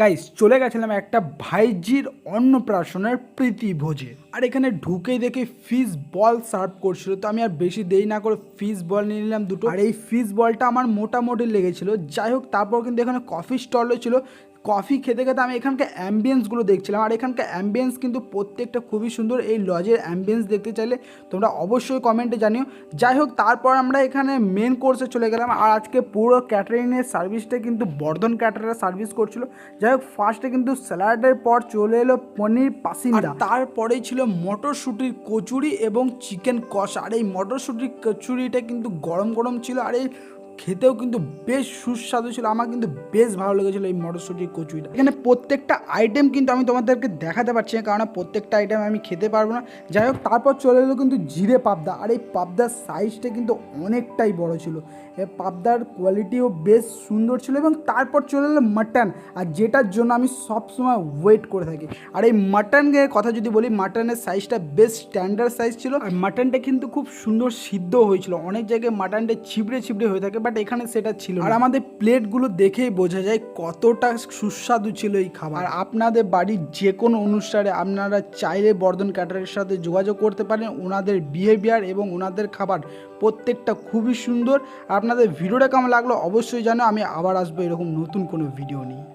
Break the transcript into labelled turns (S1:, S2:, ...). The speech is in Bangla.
S1: গাইস চলে গেছিলাম একটা ভাইজির অন্নপ্রাশনের প্রীতি ভোজে। আর এখানে ঢুকেই দেখে ফিস বল সার্ভ করছিল। তো আমি আর বেশি দেরি না করে ফিস বল নিয়ে নিলাম দুটো। আর এই ফিস বলটা আমার মোটামুটি লেগেছিল। যাই হোক, তারপর কিন্তু এখানে কফি স্টল ছিল। কফি খেতে খেতে আমি এখানকার অ্যাম্বিয়েন্সগুলো দেখছিলাম। আর এখানকার অ্যাম্বিয়েন্স কিন্তু প্রত্যেকটা খুবই সুন্দর। এই লজের অ্যাম্বিয়েন্স দেখতে চাইলে তোমরা অবশ্যই কমেন্টে জানিও। যাই হোক, তারপর আমরা এখানে মেন কোর্সে চলে গেলাম। আর আজকে পুরো ক্যাটারিংয়ের সার্ভিসটা কিন্তু বর্ধন ক্যাটারার সার্ভিস করছিল। যাই হোক ফার্স্টে কিন্তু স্যালাডের পর চলে এলো পনির পাসিন্দা। তারপরেই ছিল মটরশুটির কচুরি এবং চিকেন কষা। আর এই মটরশুটির কচুরিটা কিন্তু গরম গরম ছিল। আর এই খেতেও কিন্তু বেশ সুস্বাদু ছিল। আমার কিন্তু বেশ ভালো লেগেছিলো এই মটরশুটির কচুরিটা। এখানে প্রত্যেকটা আইটেম কিন্তু আমি তোমাদেরকে দেখাতে পারছি না, কারণ প্রত্যেকটা আইটেম আমি খেতে পারব না। যাই হোক, তারপর চলে এলো কিন্তু জিরে পাবদা। আর এই পাবদার সাইজটা কিন্তু অনেকটাই বড় ছিল। পাবদার কোয়ালিটিও বেশ সুন্দর ছিল এবং তারপর চলে এলো মাটন আর যেটার জন্য আমি সবসময় ওয়েট করে থাকি। আর এই মাটনের কথা যদি বলি মাটনের সাইজটা বেশ স্ট্যান্ডার্ড সাইজ ছিল। আর মাটনটা কিন্তু খুব সুন্দর সিদ্ধ হয়েছিল। অনেক জায়গায় মাটনটা ছিবড়ে ছিবড়ে হয়ে থাকে। বাট এখানে সেটা ছিল আর আমাদের প্লেটগুলো দেখেই বোঝা যায় কতটা সুস্বাদু ছিল এই খাবার। আর আপনাদের বাড়ির যে কোনো অনুষ্ঠানে আপনারা চাইলে বর্ধন ক্যাটারের সাথে যোগাযোগ করতে পারেন। ওনাদের বিহেভিয়ার এবং ওনাদের খাবার প্রত্যেকটা খুবই সুন্দর। আপনাদের ভিডিওটা কেমন লাগল অবশ্যই জানো আমি আবার আসব এরকম নতুন কোনো ভিডিও নিয়ে।